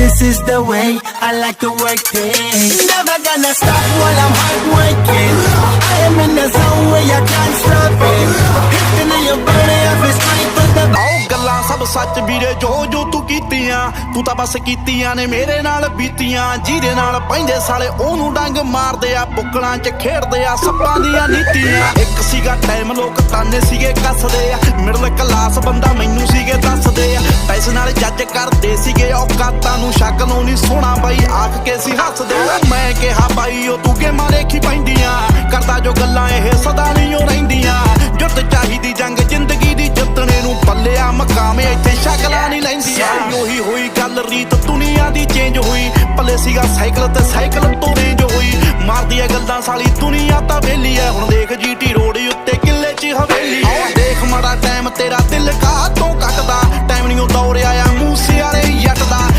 this is the way I like to work it. Never gonna stop while I'm hard working. I am in the zone where you can't stop it. Hitting in your body, every straight to the ਆਓ ਗੱਲਾਂ ਸਭ ਸੱਚ ਵੀਰੇ ਜੋ ਜੋ ਤੂੰ ਕੀਤੀਆਂ ਤੂੰ ਤਾਂ ਬਸ ਕੀਤੀਆਂ ਨੇ ਮੇਰੇ ਨਾਲ ਬੀਤੀਆਂ ਜਿਹਦੇ ਨਾਲ ਪੈਂਦੇ ਸਾਲੇ ਉਹਨੂੰ ਡੰਗ ਮਾਰਦੇ ਆ ਬੁੱਕਲਾਂ 'ਚ ਖੇਡਦੇ ਆ ਸੱਪਾਂ ਦੀਆਂ ਨੀਤੀਆਂ ਇੱਕ ਸੀਗਾ ਟਾਈਮ ਲੋਕ ਤਾਨੇ ਸੀਗੇ ਕੱਸਦੇ ਆ ਮਿਡਲ ਕਲਾਸ ਬੰਦਾ ਮੈਨੂੰ ਸੀਗੇ ਦੱਸਦੇ ਆ ਪੈਸੇ ਨਾਲ ਜੱਜ ਕਰਦੇ ਸੀਗੇ ਔਕਾਤਾਂ ਨੂੰ। ਸ਼ੱਕ ਨੂੰ ਨਹੀਂ ਸੋਣਾ ਬਾਈ ਆਖ ਕੇ ਸੀ ਹੱਸਦੇ। ਮੈਂ ਕਿਹਾ ਬਾਈ ਉਹ ਤੂੰ ਗੇਮਾਂ ਦੇਖੀ ਪੈਂਦੀਆਂ। ਕਰਦਾ ਜੋ ਗੱਲਾਂ ਇਹ ਸਦਾ ਨਹੀਂ ਉਹ ਰਹਿੰਦੀਆਂ। ਜੁੱਤ ਚਾਹੀਦੀ ਜੰਗ ਜ਼ਿੰਦਗੀ ਦੀ ਜਿੱਤਣੇ ਨੂੰ ਪੱਲਿਆ ਮਕਾਮੇ ਇੱਥੇ ਸ਼ਕਲਾਂ ਨਹੀਂ ਲੈਂਦੀਆਂ। ਉਹੀ ਹੋਈ ਗੱਲ ਰੀਤ ਦੁਨੀਆ ਦੀ ਚੇਂਜ ਹੋਈ। ਪੱਲੇ ਸੀਗਾ ਸਾਈਕਲ ਤੇ ਸਾਈਕਲ ਤੋਂ ਰੇਂਜ ਹੋਈ। ਮਾਰਦੀ ਐ ਗੱਲਾਂ ਸਾਲੀ ਦੁਨੀਆ ਤਾਂ ਵੇਲੀ ਐ। ਹੁਣ ਦੇਖ ਜੀਟੀ ਰੋਡ